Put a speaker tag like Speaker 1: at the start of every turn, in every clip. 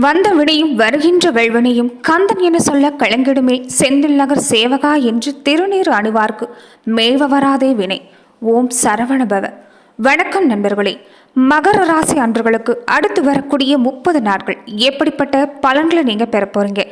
Speaker 1: வந்த வினையும் வருகின்ற வெள்வனையும் கந்தன் என சொல்ல கலங்கிடுமே செந்தில் நகர் சேவகா என்று திருநீர் அணிவார்க்கு மேவ வராதே வினை. ஓம் சரவணபவ. வணக்கம் நண்பர்களே. மகர ராசி அன்றுகளுக்கு அடுத்து வரக்கூடிய முப்பது நாட்கள் எப்படிப்பட்ட பலன்களை நீங்கள் பெற போகிறீங்க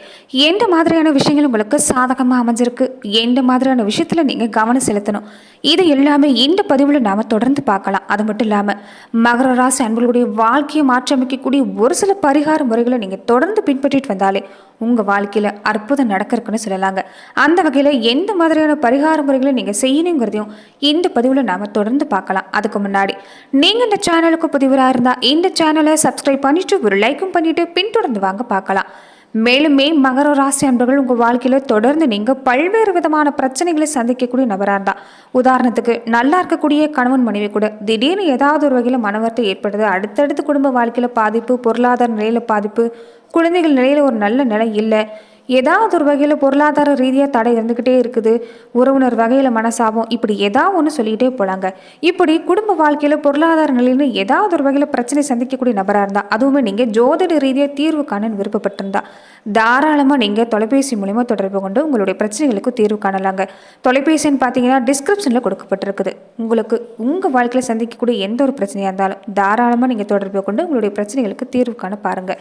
Speaker 1: எந்த மாதிரியான விஷயங்கள் உங்களுக்கு சாதகமாக அமைஞ்சிருக்கு? எந்த மாதிரியான விஷயத்தில் நீங்கள் கவனம் செலுத்தணும்? இது எல்லாமே இந்த பதிவில் நாம் தொடர்ந்து பார்க்கலாம். அது மட்டும் இல்லாமல் மகர ராசி அன்பர்களுடைய வாழ்க்கையை மாற்றமைக்கக்கூடிய ஒரு சில பரிகார முறைகளை நீங்கள் தொடர்ந்து பின்பற்றிட்டு வந்தாலே உங்கள் வாழ்க்கையில் அற்புதம் நடக்கிறதுக்குன்னு சொல்லலாங்க. அந்த வகையில் எந்த மாதிரியான பரிகார முறைகளை நீங்கள் செய்யணுங்கிறதையும் இந்த பதிவில் நாம் தொடர்ந்து பார்க்கலாம். அதுக்கு முன்னாடி நீங்கள் இந்த சேனலுக்கு புதிவராக இருந்தால் இந்த சேனலை சப்ஸ்கிரைப் பண்ணிட்டு ஒரு லைக்கும் பண்ணிவிட்டு பின்தொடர்ந்து வாங்க பார்க்கலாம். மேலுமே மகர ராசி அன்பர்கள் உங்கள் வாழ்க்கையில் தொடர்ந்து நீங்கள் பல்வேறு விதமான பிரச்சனைகளை சந்திக்கக்கூடிய நபராக இருந்தால் உதாரணத்துக்கு நல்லா இருக்கக்கூடிய கணவன் மனைவி கூட திடீர்னு ஏதாவது ஒரு வகையில் மனவர்த்தம் ஏற்படுது அடுத்தடுத்து குடும்ப வாழ்க்கையில் பாதிப்பு பொருளாதார நிலையில் பாதிப்பு குழந்தைகள் நிலையில் ஒரு நல்ல நிலை இல்லை ஏதாவது ஒரு வகையில் பொருளாதார ரீதியாக தடை இருந்துக்கிட்டே இருக்குது. உறவினர் வகையில் மனசாபம் இப்படி ஏதாவது ஒன்று சொல்லிக்கிட்டே போகலாங்க இப்படி குடும்ப வாழ்க்கையில் பொருளாதார நிலையில் ஏதாவது ஒரு வகையில் பிரச்சனை சந்திக்கக்கூடிய நபராக இருந்தால் அதுவுமே நீங்கள் ஜோதிட ரீதியாக தீர்வு காணன்னு விருப்பப்பட்டிருந்தா தாராளமாக நீங்கள் தொலைபேசி மூலிமா தொடர்பு கொண்டு உங்களுடைய பிரச்சனைகளுக்கு தீர்வு காணலாங்க. தொலைபேசின்னு பார்த்தீங்கன்னா டிஸ்கிரிப்ஷனில் கொடுக்கப்பட்டிருக்குது. உங்களுக்கு உங்கள் வாழ்க்கையில் சந்திக்கக்கூடிய எந்த ஒரு பிரச்சனையாக இருந்தாலும் தாராளமாக நீங்கள் தொடர்பு கொண்டு உங்களுடைய பிரச்சனைகளுக்கு தீர்வு காண பாருங்கள்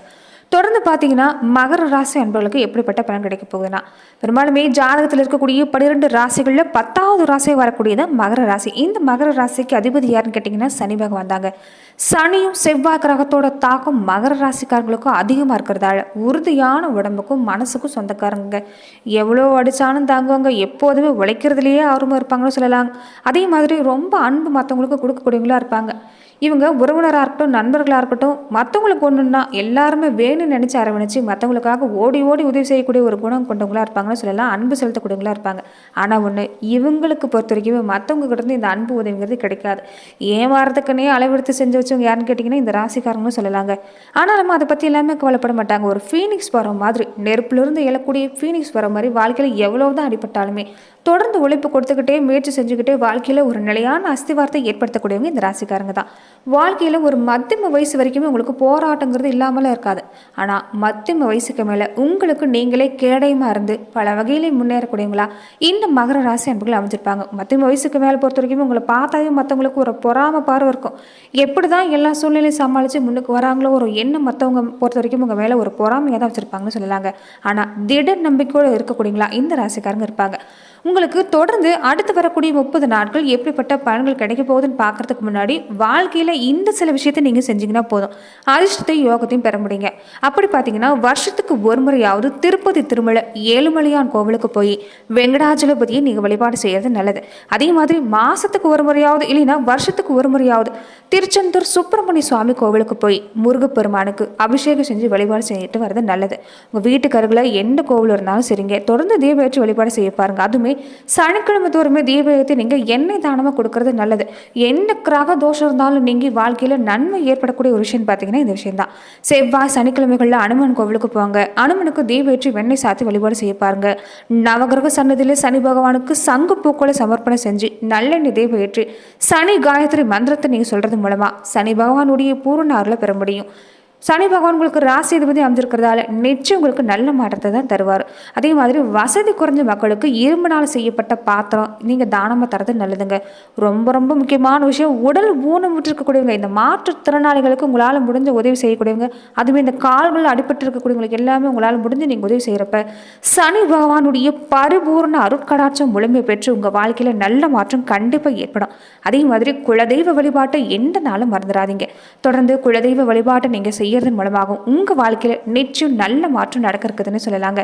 Speaker 1: தொடர்ந்து பார்த்தீங்கன்னா மகர ராசி அன்பர்களுக்கு எப்படிப்பட்ட பலன் கிடைக்க போகுதுன்னா பெரும்பாலுமே ஜாதகத்தில் இருக்கக்கூடிய பன்னிரெண்டு ராசிகளில் பத்தாவது ராசியாக வரக்கூடியது மகர ராசி. இந்த மகர ராசிக்கு அதிபதி யாருன்னு கேட்டிங்கன்னா சனி பகவான் தாங்க. சனியும் செவ்வாய் கிரகத்தோட தாக்கம் மகர ராசிக்காரங்களுக்கும் அதிகமாக இருக்கிறதால உறுதியான உடம்புக்கும் மனசுக்கும் சொந்தக்காரங்க. எவ்வளோ அடித்தாலும் தாங்குவாங்க எப்போதுமே உழைக்கிறதுலையே ஆர்வமாக இருப்பாங்கன்னு சொல்லலாம். அதே மாதிரி ரொம்ப அன்பு மற்றவங்களுக்கு கொடுக்கக்கூடியவங்களா இருப்பாங்க. இவங்க உறவினராக இருக்கட்டும் நண்பர்களாக இருக்கட்டும் மற்றவங்களுக்கு ஒன்றுன்னா எல்லாருமே வேணும்னு நினச்சி அரவணைச்சு மற்றவங்களுக்காக ஓடி ஓடி உதவி செய்யக்கூடிய ஒரு குணம் கொண்டவங்களா இருப்பாங்கன்னு சொல்லலாம். அன்பு செலுத்தக்கூடியவங்களா இருப்பாங்க. ஆனால் ஒன்று இவங்களுக்கு பொறுத்த வரைக்கும் மற்றவங்க கிட்டேருந்து இந்த அன்பு உதவிங்கிறது கிடைக்காது. ஏமாறதுக்குன்னே அளவெடுத்து செஞ்சு வச்சவங்க யாருன்னு கேட்டிங்கன்னா இந்த ராசிக்காரங்களும் சொல்லலாங்க. ஆனால் நம்ம அதை பற்றி எல்லாமே கவலைப்பட மாட்டாங்க. ஒரு ஃபீனிக்ஸ் வர மாதிரி நெருப்புலேருந்து எழக்கூடிய ஃபீனிக்ஸ் வர மாதிரி வாழ்க்கையில் எவ்வளோ தான் அடிபட்டாலுமே தொடர்ந்து உழைப்பு கொடுத்துக்கிட்டே முயற்சி செஞ்சுக்கிட்டே வாழ்க்கையில் ஒரு நிலையான அஸ்திவாரத்தை ஏற்படுத்தக்கூடியவங்க இந்த ராசிக்காரங்க தான். வாழ்க்கையில் ஒரு மத்தியம வயசு வரைக்குமே உங்களுக்கு போராட்டங்கிறது இல்லாமலாம் இருக்காது. ஆனால் மத்தியம வயசுக்கு மேலே உங்களுக்கு நீங்களே கேடயமாக இருந்து பல வகையிலையும் முன்னேறக்கூடியவங்களா இந்த மகர ராசி அன்புகள் அமைஞ்சிருப்பாங்க. மத்தியம வயசுக்கு மேலே பொறுத்த வரைக்கும் உங்களை பார்த்தாவே மற்றவங்களுக்கு ஒரு பொறாம பார்வை இருக்கும். எப்படி தான் எல்லா சூழ்நிலையும் சமாளித்து முன்னுக்கு வராங்களோ ஒரு எண்ணம் மற்றவங்க பொறுத்த வரைக்கும் உங்கள் மேலே ஒரு பொறாமையாக தான் வச்சுருப்பாங்கன்னு சொல்லலாங்க. ஆனால் திடர் நம்பிக்கையோடு இருக்கக்கூடியங்களா இந்த ராசிக்காரங்க இருப்பாங்க. உங்களுக்கு தொடர்ந்து அடுத்து வரக்கூடிய முப்பது நாட்கள் எப்படிப்பட்ட பலன்கள் கிடைக்க போகுதுன்னு பார்க்கறதுக்கு முன்னாடி வாழ்க்கையில் இந்த சில விஷயத்தை நீங்கள் செஞ்சீங்கன்னா போதும். அதிர்ஷ்டத்தையும் யோகத்தையும் பெற முடியுங்க. அப்படி பார்த்தீங்கன்னா வருஷத்துக்கு ஒரு முறையாவது திருப்பதி திருமலை ஏழுமலையான் கோவிலுக்கு போய் வெங்கடாஜலபதியை நீங்கள் வழிபாடு செய்கிறது நல்லது. அதே மாதிரி மாதத்துக்கு ஒரு முறையாவது இல்லைன்னா வருஷத்துக்கு ஒரு முறையாவது திருச்செந்தூர் சுப்பிரமணிய சுவாமி கோவிலுக்கு போய் முருகப்பெருமானுக்கு அபிஷேகம் செஞ்சு வழிபாடு செய்யிட்டு வர்றது நல்லது. உங்கள் வீட்டுக்கு அருகில் எந்த கோவில் இருந்தாலும் சரிங்க. தொடர்ந்து தீபேற்றி வழிபாடு செய்ய பாருங்கள் அதுவுமே சனிக்கிழமை தோறுமே தீபத்தை நீங்கள் எண்ணெய் தானமாக கொடுக்கறது நல்லது. என்ன கிரக தோஷம் இருந்தாலும் நீங்கள் வாழ்க்கையில் நன்மை ஏற்படக்கூடிய ஒரு விஷயம் பார்த்தீங்கன்னா இந்த விஷயம் தான் செவ்வாய் சனிக்கிழமைகளில் அனுமன் கோவிலுக்கு போங்க அனுமனுக்கு தீபேற்றி வெண்ணெய் சாத்தி வழிபாடு செய்ய பாருங்க. நவகிரக சன்னதியில் சனி பகவானுக்கு சங்கு பூக்களை சமர்ப்பணம் செஞ்சு நல்லெண்ணெய் தீபம் ஏற்றி சனி காயத்ரி மந்திரத்தை நீங்கள் சொல்கிறது மூலமாக சனி பகவானுடைய பூர்ண அருளை பெற முடியும். சனி பகவான் உங்களுக்கு ராசி அதிபதி அமைஞ்சிருக்கிறதால நிச்சயம் உங்களுக்கு நல்ல மாற்றத்தை தான் தருவார். அதே மாதிரி வசதி குறைஞ்ச மக்களுக்கு இரும்புனால் செய்யப்பட்ட பாத்திரம் நீங்கள் தானமாக தரது நல்லதுங்க. ரொம்ப ரொம்ப முக்கியமான விஷயம். உடல் ஊனமுற்று இருக்கக்கூடியவங்க இந்த மாற்றுத்திறனாளிகளுக்கு உங்களால் முடிஞ்ச உதவி செய்யக்கூடியவங்க அதுவே இந்த கால்கள் அடிபட்டு இருக்கக்கூடியவங்களுக்கு எல்லாமே உங்களால் முடிஞ்சு நீங்கள் உதவி செய்கிறப்ப சனி பகவானுடைய பரிபூர்ண அருட்கடாட்சம் முழுமை பெற்று உங்கள் வாழ்க்கையில் நல்ல மாற்றம் கண்டிப்பாக ஏற்படும். அதே மாதிரி குலதெய்வ வழிபாட்டை எந்த நாளும் மறந்துடாதீங்க. தொடர்ந்து குலதெய்வ வழிபாட்டை நீங்கள் செய்ய செய்கிறதன் மூலமாகவும் உங்கள் வாழ்க்கையில் நிச்சயம் நல்ல மாற்றம் நடக்க இருக்குதுன்னு சொல்லலாங்க.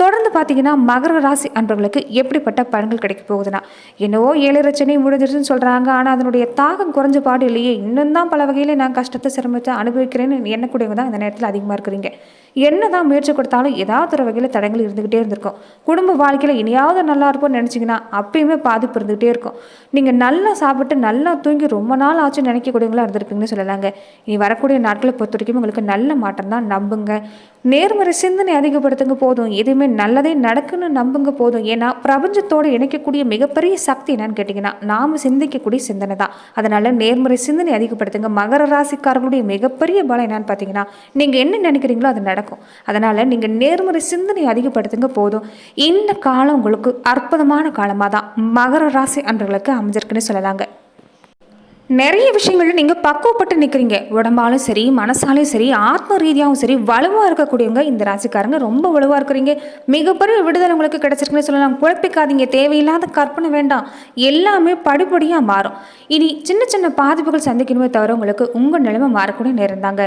Speaker 1: தொடர்ந்து பார்த்தீங்கன்னா மகர ராசி அன்பர்களுக்கு எப்படிப்பட்ட பலன்கள் கிடைக்க போகுதுன்னா என்னவோ ஏழு ரச்சனை முடிஞ்சிருச்சுன்னு சொல்கிறாங்க ஆனால் அதனுடைய தாகம் குறைஞ்ச பாடு இல்லையே. இன்னும் தான் பல வகையில் நான் கஷ்டத்தை சிரமத்தை அனுபவிக்கிறேன்னு எண்ணக்கூடியவங்க தான் இந்த நேரத்தில் அதிகமாக இருக்கிறீங்க. என்ன தான் முயற்சி கொடுத்தாலும் ஏதாவது ஒரு வகையில் தடங்கள் இருந்துக்கிட்டே இருந்திருக்கும். குடும்ப வாழ்க்கையில் இனியாவது நல்லா இருப்போம்னு நினச்சிங்கன்னா அப்பயுமே பாதிப்பு இருந்துகிட்டே இருக்கும். நீங்கள் நல்லா சாப்பிட்டு நல்லா தூங்கி ரொம்ப நாள் ஆச்சு நினைக்கக்கூடியவங்களா இருந்திருப்பீங்கன்னு சொல்லலாங்க. இனி வரக்கூடிய நாட்களை பொறுத்த வரைக்கும் உங்களுக்கு நல்ல மாற்றம் தான் நம்புங்க. நேர்மறை சிந்தனை அதிகப்படுத்துங்க போதும். எதுவுமே நல்லதே நடக்குன்னு நம்புங்க போதும். ஏன்னா பிரபஞ்சத்தோடு இணைக்கக்கூடிய மிகப்பெரிய சக்தி என்னன்னு கேட்டிங்கன்னா நாம் சிந்திக்கக்கூடிய சிந்தனை தான். அதனால் நேர்மறை சிந்தனை அதிகப்படுத்துங்க. மகர ராசிக்காரர்களுடைய மிகப்பெரிய பலம் என்னன்னு பார்த்தீங்கன்னா நீங்கள் என்ன நினைக்கிறீங்களோ அது நடக்கும். அதனால் நீங்கள் நேர்மறை சிந்தனை அதிகப்படுத்துங்க போதும். இந்த காலம் உங்களுக்கு அற்புதமான காலமாக தான் மகர ராசி அன்றர்களுக்கு அமைஞ்சிருக்குன்னு சொல்லலாங்க. நிறைய விஷயங்கள்ல நீங்கள் பக்குவப்பட்டு நிற்கிறீங்க உடம்பாலும் சரி மனசாலையும் சரி ஆத்ம ரீதியாகவும் சரி வலுவாக இருக்கக்கூடியவங்க இந்த ராசிக்காரங்க ரொம்ப வலுவாக இருக்கிறீங்க. மிகப்பெரிய விடுதலை உங்களுக்கு கிடச்சிருக்குன்னு சொல்லலாம். குழப்பிக்காதீங்க. தேவையில்லாத கற்பனை வேண்டாம். எல்லாமே படிப்படியாக மாறும். இனி சின்ன சின்ன பாதிப்புகள் சந்திக்கணுமே தவிர உங்களுக்கு உங்கள் நிலைமை மாறக்கூடிய நேரம் தாங்க.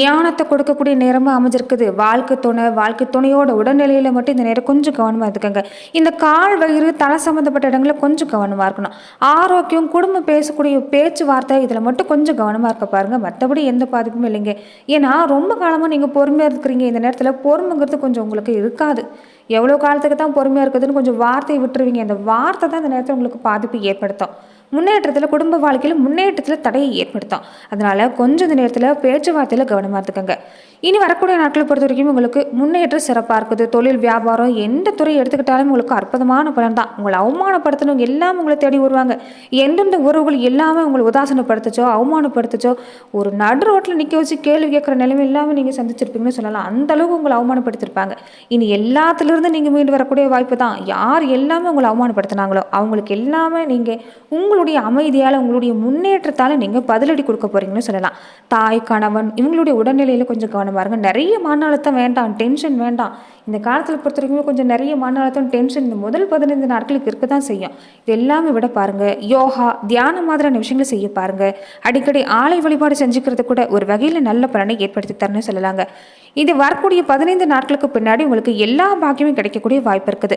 Speaker 1: ஞானத்தை கொடுக்கக்கூடிய நேரமாக அமைஞ்சிருக்குது. வாழ்க்கை துணை வாழ்க்கை துணையோட உடல்நிலையில் மட்டும் இந்த நேரம் கொஞ்சம் கவனமாக இருக்குங்க இந்த கால் வயிறு தலை சம்மந்தப்பட்ட இடங்களில் கொஞ்சம் கவனமாக இருக்கணும். ஆரோக்கியம் குடும்பம் பேசக்கூடிய பேச்சு பேச்சுவார்த்தை இதில் மட்டும் கொஞ்சம் கவனமாக இருக்க பாருங்கள் மற்றபடி எந்த பாதிப்பும் இல்லைங்க. ஏன்னா ரொம்ப காலமாக நீங்கள் பொறுமையாக இருக்கிறீங்க. இந்த நேரத்தில் பொறுமைங்கிறது கொஞ்சம் உங்களுக்கு இருக்காது. எவ்வளோ காலத்துக்கு தான் பொறுமையாக இருக்குதுன்னு கொஞ்சம் வார்த்தையை விட்டுருவீங்க. அந்த வார்த்தை தான் இந்த நேரத்தில் உங்களுக்கு பாதிப்பு ஏற்படுத்தும். முன்னேற்றத்தில் குடும்ப வாழ்க்கையில் முன்னேற்றத்தில் தடையை ஏற்படுத்தும். அதனால் கொஞ்சம் இந்த நேரத்தில் பேச்சுவார்த்தையில் கவனமாக இருந்துக்கோங்க. இனி வரக்கூடிய நாட்களை பொறுத்த வரைக்கும் உங்களுக்கு முன்னேற்றம் சிறப்பாக இருக்குது. தொழில் வியாபாரம் எந்த துறை எடுத்துக்கிட்டாலும் உங்களுக்கு அற்புதமான பலன் தான். உங்களை அவமானப்படுத்தினவங்க எல்லாம் உங்களை தேடி வருவாங்க. எந்தெந்த உறவுகள் எல்லாமே உங்களை உதாசனப்படுத்துச்சோ அவமானப்படுத்துச்சோ ஒரு நடு ரோட்டில் நிற்க வச்சு கேள்வி கேட்குற நிலைமை எல்லாமே நீங்கள் சந்திச்சிருப்பீங்கன்னு சொல்லலாம். அந்தளவுக்கு உங்களை அவமானப்படுத்திருப்பாங்க. இனி எல்லாத்துலேயும் இருந்து நீங்கள் மீண்டு வரக்கூடிய வாய்ப்பு தான். யார் எல்லாமே உங்களை அவமானப்படுத்தினாங்களோ அவங்களுக்கு எல்லாமே நீங்கள் உங்களுடைய அமைதியால் உங்களுடைய முன்னேற்றத்தால் நீங்கள் பதிலடி கொடுக்க போகிறீங்கன்னு சொல்லலாம். தாய் கணவன் இவங்களுடைய உடல்நிலையில் கொஞ்சம் கவனம் இருங்க. நிறைய மன அழுத்தம் வேண்டாம் டென்ஷன் வேண்டாம். இந்த காலத்தில் பொறுத்த வரைக்கும் கொஞ்சம் நிறைய மன அழுத்தம் டென்ஷன் இந்த முதல் பதினைந்து நாட்களுக்கு இருக்க தான் செய்யும். இது எல்லாமே விட பாருங்கள் யோகா தியானம் மாதிரியான விஷயங்களை செய்ய பாருங்கள் அடிக்கடி ஆலை வழிபாடு செஞ்சுக்கிறது கூட ஒரு வகையில் நல்ல பலனை ஏற்படுத்தி தரணும்னு சொல்லலாங்க. இது வரக்கூடிய பதினைந்து நாட்களுக்கு பின்னாடி உங்களுக்கு எல்லா பாக்கியமும் கிடைக்கக்கூடிய வாய்ப்பு இருக்குது.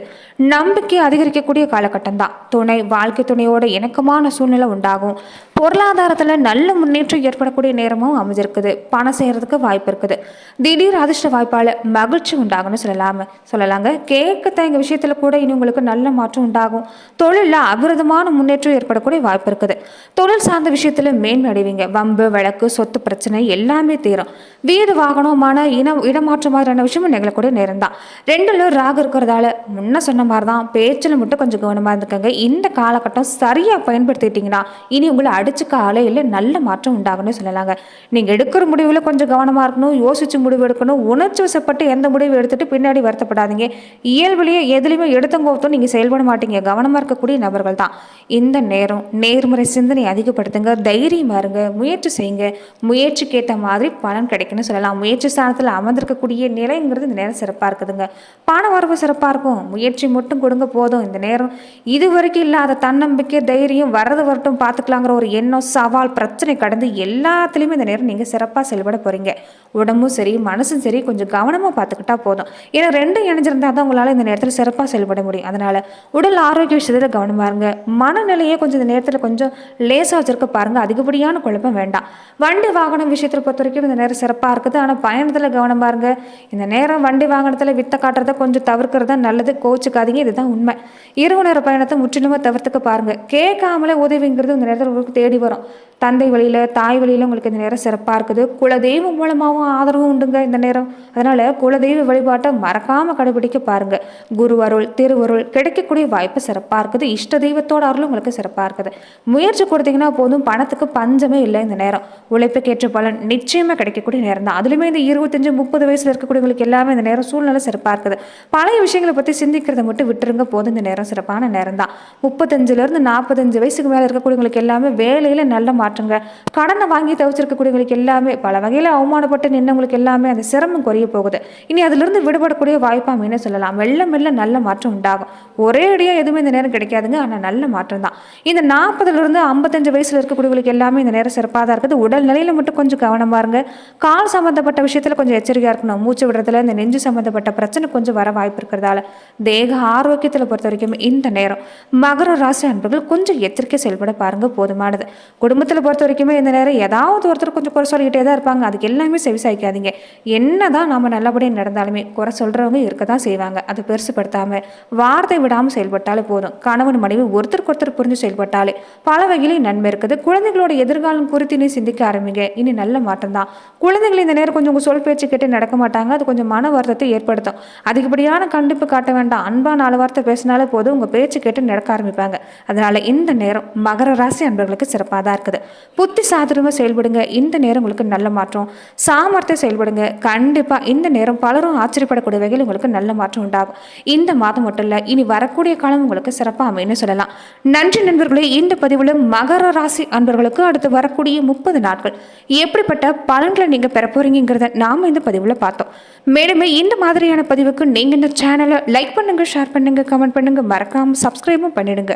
Speaker 1: நம்பிக்கை அதிகரிக்கக்கூடிய காலகட்டம் தான் துணை வாழ்க்கை துணையோட இணக்கமான சூழ்நிலை உண்டாகும். பொருளாதாரத்தில் நல்ல முன்னேற்றம் ஏற்படக்கூடிய நேரமும் அமைஞ்சிருக்குது. பணம் செய்கிறதுக்கு வாய்ப்பு இருக்குது. திடீர் அதிர்ஷ்ட வாய்ப்பால் மகிழ்ச்சி உண்டாகும்னு சொல்லலாம. சொல்லலாங்க. கேட்க தயங்க விஷயத்தில் கூட இனி உங்களுக்கு நல்ல மாற்றம் உண்டாகும். தொழிலில் அபிரதமான முன்னேற்றம் ஏற்படக்கூடிய வாய்ப்பு இருக்குது. தொழில் சார்ந்த விஷயத்தில் மேன்மை அடைவீங்க வம்பு வழக்கு சொத்து பிரச்சனை எல்லாமே தீரும். வீடு வாகனம் மன இன இடமாற்றம் மாதிரியான விஷயமும் நிகழக்கூடிய நேரம் தான் ரெண்டுல ராகு இருக்கிறதால முன்ன சொன்ன மாதிரி தான் பேச்சில் மட்டும் கொஞ்சம் கவனமாக இருந்துக்கங்க. இந்த காலகட்டம் சரியாக பயன்படுத்திட்டீங்கன்னா இனி உங்களை அடிச்சுக்க ஆலையில் நல்ல மாற்றம் உண்டாகணும்னு சொல்லலாங்க. நீங்கள் எடுக்கிற முடிவில் கொஞ்சம் கவனமாக இருக்கணும் யோசிச்சு முடிவு எடுக்கணும் உணர்ச்சி வசப்பட்டு எந்த முடிவு எடுத்துட்டு பின்னாடி வருத்தப்படாதீங்க. இயல்புலேயே எதுலையுமே எடுத்தங்கோத்தும் நீங்கள் செயல்பட மாட்டீங்க. கவனமாக இருக்கக்கூடிய நபர்கள் தான். இந்த நேரம் நேர்முறை சிந்தனை அதிகப்படுத்துங்க தைரியமாக இருங்க முயற்சி செய்யுங்க. முயற்சிக்கு ஏற்ற மாதிரி பலன் கிடைக்கும்னு சொல்லலாம். முயற்சி ஸ்தானத்தில் அமர்ந்திருக்கக்கூடிய நிலைங்கிறது இந்த நேரம் சிறப்பாக இருக்குதுங்க. பண வரவு சிறப்பாக இருக்கும். முயற்சி மட்டும் கொடுங்க போதும். இந்த நேரம் இது வரைக்கும் இல்லாத தன்னம்பிக்கை தைரியம் வரது வரட்டும் பார்த்துக்கலாங்கிற ஒரு எண்ணம் சவால் பிரச்சனை கடந்து எல்லாத்துலேயுமே இந்த நேரம் நீங்கள் சிறப்பாக செயல்பட போகிறீங்க உடம்பும் சரி மனசும் சரி கொஞ்சம் கவனமாக பார்த்துக்கிட்டா போதும். ஏன்னா ரெண்டும் இணைஞ்சிருந்தால் தான் உங்களால் இந்த நேரத்தில் சிறப்பாக செயல்பட முடியும். அதனால் உடல் ஆரோக்கிய விஷயத்தில் கவனமாக இருங்க. மனநிலையை கொஞ்சம் இந்த நேரத்தில் கொஞ்சம் லேசாக வச்சுருக்க பாருங்கள் அதிகப்படியான குழப்பம் வேண்டாம். வண்டி வாகனம் விஷயத்தில் பொறுத்த வரைக்கும் இந்த நேரம் சிறப்பாக இருக்குது. ஆனால் பயணத்தில் கவனமாக இருங்க. இந்த நேரம் வண்டி வாகனத்தில் வித்த காட்டுறத கொஞ்சம் தவிர்க்கிறதா நல்லது. கோச்சுக்காதீங்க இதுதான் உண்மை. இரவு நேர பயணத்தை முற்றிலுமாக தவிர்த்துக்க பாருங்கள் கேட்காமலே உதவிங்கிறது இந்த நேரத்தில் உங்களுக்கு தேடி வரும். தந்தை வழியில் தாய் வழியில் உங்களுக்கு இந்த நேரம் சிறப்பாக இருக்குது. குலதெய்வம் மூலமாகவும் ஆதரவும் உண்டுங்க இந்த நேரம். அதனால் குலதெய்வ வழிபாட்டை மறக்காமல் கடைபிடிக்க பாருங்கள் குரு அருள் திருவருள் கிடைக்கக்கூடிய வாய்ப்பு சிறப்பாக இருக்குது. இஷ்ட தெய்வத்தோட அருளும் உங்களுக்கு சிறப்பாக இருக்குது. முயற்சி கொடுத்தீங்கன்னா போதும். பணத்துக்கு பஞ்சமே இல்லை இந்த நேரம். உழைப்புக்கேற்ற பலன் நிச்சயமாக கிடைக்கக்கூடிய நேரம் தான். அதுலேயுமே இந்த இருபத்தஞ்சு முப்பது வயசில் இருக்கக்கூடியவங்களுக்கு எல்லாமே இந்த நேரம் சூழ்நிலை சிறப்பாக இருக்குது. பழைய விஷயங்களை பற்றி சிந்திக்கிறத மட்டும் விட்டுருங்க. போதும். இந்த நேரம் சிறப்பான நேரம் தான். முப்பத்தஞ்சுலேருந்து நாற்பத்தஞ்சு வயசுக்கு மேலே இருக்கக்கூடியவங்களுக்கு எல்லாமே வேலையில் நல்ல மாற்றுங்க கடனை வாங்கி தவிச்சிருக்கக்கூடியவங்களுக்கு எல்லாமே பல வகையில் அவமானப்பட்டு நின்றவங்களுக்கு எல்லாமே அந்த சிரமம் குறைய போகுது. இனி அதிலிருந்து விடுபடக்கூடிய வாய்ப்பு அமைன்னு சொல்லலாம்? மெல்ல மெல்ல நல்ல மாற்றம் உண்டாகும். ஒரே அடியாக எதுவுமே இந்த நேரம் கிடைக்காதுங்க. ஆனால் நல்ல மாற்றம் தான். இந்த நாற்பதுலேருந்து ஐம்பத்தஞ்சு வயசில் இருக்கக்கூடியவங்களுக்கு எல்லாமே இந்த நேரம் சிறப்பாக தான் இருக்குது. உடல் நிலையில் மட்டும் கொஞ்சம் கவனமாக இருங்க. கால் சம்மந்தப்பட்ட விஷயத்தில் கொஞ்சம் எச்சரிக்கையாக இருக்கணும். மூச்சு விடுறதுல இந்த நெஞ்சு சம்மந்தப்பட்ட பிரச்சனை கொஞ்சம் வர வாய்ப்பு இருக்கிறதால தேக ஆரோக்கியத்தில் பொறுத்த வரைக்கும் இந்த நேரம் மகர ராசி அன்பர்கள் கொஞ்சம் எச்சரிக்கை செயல்பட பாருங்க. போதுமானது. குடும்பத்தில் குடும்பத்தில் பொறுத்த வரைக்குமே இந்த நேரம் ஏதாவது ஒருத்தர் கொஞ்சம் குறை சொல்லிக்கிட்டே தான் இருப்பாங்க. அதுக்கு எல்லாமே செவிசாய்க்காதீங்க என்ன தான் நம்ம நல்லபடியாக நடந்தாலுமே குறை சொல்கிறவங்க இருக்க தான் செய்வாங்க. அதை பெருசுப்படுத்தாமல் வார்த்தை விடாமல் செயல்பட்டாலே போதும். கணவன் மனைவி ஒருத்தருக்கு ஒருத்தர் புரிஞ்சு செயல்பட்டாலே பல வகையிலையும் நன்மை இருக்குது. குழந்தைகளோட எதிர்காலம் குறித்து நீ சிந்திக்க ஆரம்பிங்க. இனி நல்ல மாற்றம் தான். குழந்தைகள் இந்த நேரம் கொஞ்சம் உங்கள் சொல் பேச்சு கேட்டு நடக்க மாட்டாங்க. அது கொஞ்சம் மன வருத்தத்தை ஏற்படுத்தும். அதிகப்படியான கண்டிப்பு காட்ட வேண்டாம். அன்பா நாலு வார்த்தை பேசினாலே போதும். உங்கள் பேச்சு கேட்டு நடக்க ஆரம்பிப்பாங்க. அதனால் இந்த நேரம் மகர ராசி அன்பர்களுக்கு சிறப்பாக தான் இருக்குது. புத்தி சாதுரியமாக செயல்படுங்க. இந்த நேரம் உங்களுக்கு நல்ல மாற்றம். சாமர்த்தியம் செயல்படுங்க. கண்டிப்பாக இந்த நேரம் பலரும் ஆச்சரியப்படக்கூடிய வகையில் உங்களுக்கு நல்ல மாற்றம் உண்டாகும். இந்த மாதம் மட்டும் இல்லை இனி வரக்கூடிய காலம் உங்களுக்கு சிறப்பாக அமைன்னு சொல்லலாம். நன்றி நண்பர்களே இந்த பதிவில் மகர ராசி அன்பர்களுக்கு அடுத்து வரக்கூடிய முப்பது நாட்கள். எப்படிப்பட்ட பலன்களை நீங்கள் பெற போகிறீங்கிறத நாம் இந்த பதிவில் பார்த்தோம். மேலுமே இந்த மாதிரியான பதிவுக்கு நீங்கள் இந்த சேனலை லைக் பண்ணுங்கள் ஷேர் பண்ணுங்கள் கமெண்ட் பண்ணுங்கள் மறக்காமல் சப்ஸ்கிரைபும் பண்ணிடுங்க.